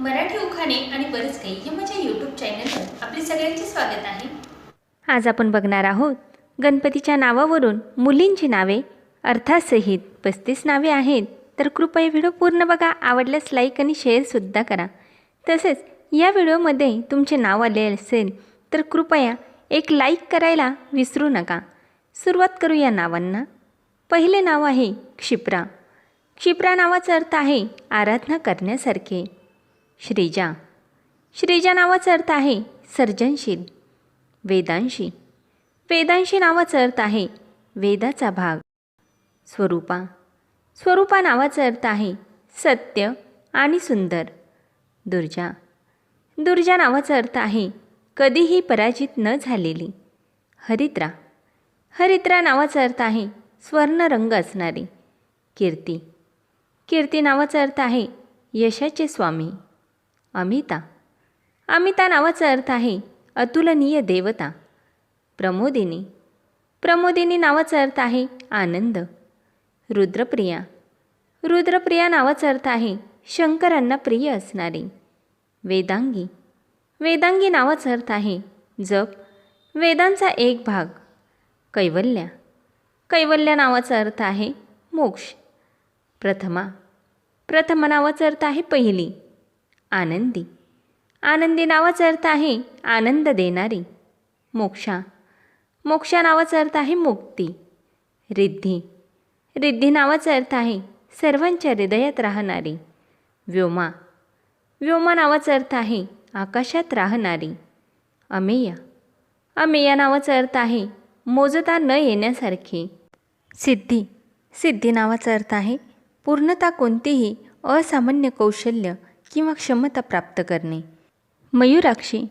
मराठी उखाणे आणि बरेच काही या माझ्या यूट्यूब चॅनलवर आपले सगळ्यांचे स्वागत आहे. आज आपण बघणार आहोत गणपतीच्या नावावरून मुलींची नावे अर्थासहित पस्तीस नावे आहेत. तर कृपया व्हिडिओ पूर्ण बघा आवडल्यास लाईक आणि शेअरसुद्धा करा. तसेच या व्हिडिओमध्ये तुमचे नाव आले असेल तर कृपया एक लाईक करायला विसरू नका. सुरुवात करू या नावांना. पहिले नाव आहे क्षिप्रा. क्षिप्रा नावाचा अर्थ आहे आराधना करण्यासारखे. श्रीजा. श्रीजा नावाचा अर्थ आहे सर्जनशील. वेदांशी. वेदांशी नावाचा अर्थ आहे वेदाचा भाग. स्वरूपा. स्वरूपा नावाचा अर्थ आहे सत्य आणि सुंदर. दुर्जा. दुर्जा नावाचा अर्थ आहे कधीही पराजित न झालेली. हरित्रा हरित्रा नावाचा अर्थ आहे स्वर्ण रंग असणारी. कीर्ती. कीर्ती नावाचा अर्थ आहे यशाचे स्वामी. अमिता. अमिता नावाचा अर्थ आहे अतुलनीय देवता. प्रमोदिनी. प्रमोदिनी नावाचा अर्थ आहे आनंद. रुद्रप्रिया. रुद्रप्रिया नावाचा अर्थ आहे शंकरांना प्रिय असणारी. वेदांगी. वेदांगी नावाचा अर्थ आहे जप. वेदांचा एक भाग. कैवल्या. कैवल्या नावाचा अर्थ आहे मोक्ष. प्रथमा. प्रथमा नावाचा अर्थ आहे पहिली. आनंदी. आनंदी नावाचा अर्थ आहे आनंद देणारी. मोक्षा. मोक्षा नावाचा अर्थ आहे मुक्ती. रिद्धी. रिद्धी नावाचा अर्थ आहे सर्वांच्या हृदयात राहणारी. व्योमा. व्योमा नावाचा अर्थ आहे आकाशात राहणारी. अमेया. अमेया नावाचा अर्थ आहे मोजता न येण्यासारखी. सिद्धी. सिद्धी नावाचा अर्थ आहे पूर्णता कोणतीही असामान्य कौशल्य किंवा क्षमता प्राप्त करणे. मयुराक्षी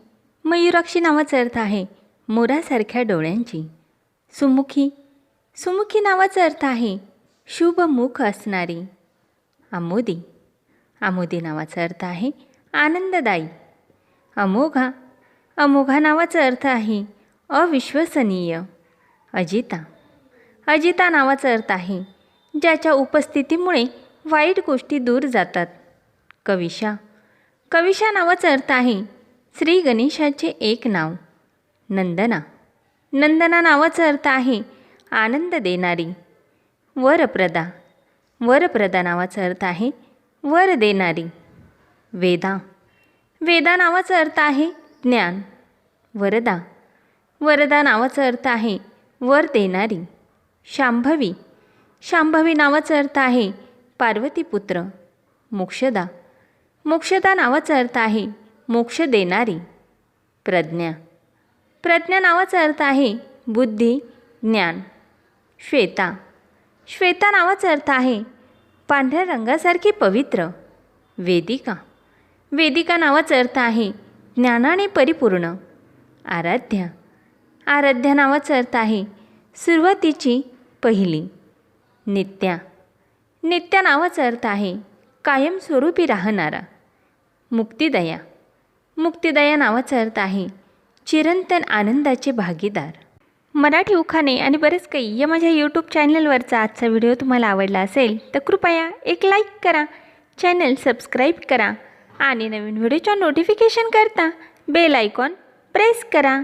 मयुराक्षी नावाचा अर्थ आहे मोरासारख्या डोळ्यांची. सुमुखी सुमुखी नावाचा अर्थ आहे शुभ मुख असणारी. आमोदी आमोदी नावाचा अर्थ आहे आनंददायी. अमोघा अमोघा नावाचा अर्थ आहे अविश्वसनीय. अजिता अजिता नावाचा अर्थ आहे ज्याच्या उपस्थितीमुळे वाईट गोष्टी दूर जातात. कविशा. कविशा नावाचा अर्थ आहे श्री गणेशाचे एक नाव नंदना. नंदना नावाचा अर्थ आहे आनंद देणारी वरप्रदा. वरप्रदा नावाचा अर्थ आहे वर देणारी. वेदा. वेदा नावाचा अर्थ आहे ज्ञान वरदा. वरदा नावाचा अर्थ आहे वर देणारी शांभवी. शांभवी नावाचा अर्थ आहे पार्वतीपुत्र मोक्षदा. मोक्षदा नावाचा अर्थ आहे मोक्ष देणारी. प्रज्ञा. प्रज्ञा नावाचा अर्थ आहे बुद्धी ज्ञान. श्वेता. श्वेता नावाचा अर्थ आहे पांढऱ्या रंगासारखी पवित्र. वेदिका. वेदिका नावाचा अर्थ आहे ज्ञानाने परिपूर्ण. आराध्या. आराध्या नावाचा अर्थ आहे सुरुवातीची पहिली. नित्या. नित्या नावाचा अर्थ आहे कायमस्वरूपी राहणारा. मुक्तिदया. मुक्तिदया नावाचा अर्थ आहे चिरंतन आनंदाचे भागीदार. मराठी उखाणे आणि बरेच काही या माझ्या यूट्यूब चॅनलवरचा आजचा व्हिडिओ तुम्हाला आवडला असेल तर कृपया एक लाईक करा चॅनल सबस्क्राईब करा आणि नवीन व्हिडिओच्या नोटिफिकेशन करता बेल आयकॉन प्रेस करा.